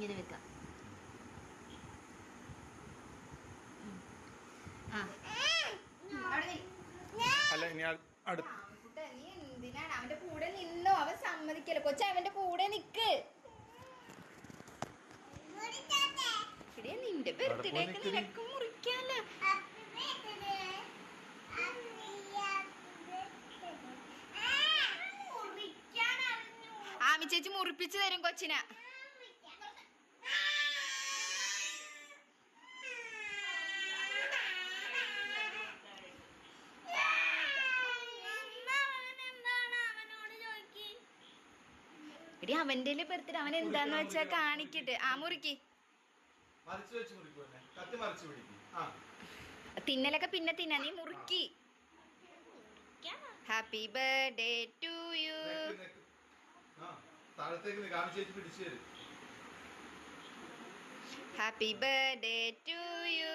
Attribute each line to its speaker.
Speaker 1: ഇങ്ങനെ വെക്കാം.
Speaker 2: അല്ല ഇനി അ- അടുത്ത
Speaker 1: കുട്ടാ, നീ എന്തിനാണ്? അവന്റെ കൂടെ നിന്നോ. അവൻ സമ്മതിക്കല്ലോ. കൊച്ചു അവന്റെ കൂടെ നിക്ക്. നിന്റെ ബർത്ത്ഡേക്ക്. നിനക്ക് മുറിക്കാലോ. ആമി ചേച്ചി മുറിപ്പിച്ചു തരും കൊച്ചിനെ. എടി അവന്റെ ബർത്ത്ഡേ അവൻ എന്താന്ന് വെച്ചാ കാണിക്കട്ടെ. ആ മുറിക്ക്.
Speaker 2: മറിച്ച് വെച്ച് മുറിക്കും എന്നെ കത്തി മറിച്ച് പിടിക്കും. ആ.
Speaker 1: തിന്നലൊക്കെ പിന്നെ തിന്ന. നീ മുറുക്കി. Happy birthday to you happy birthday to you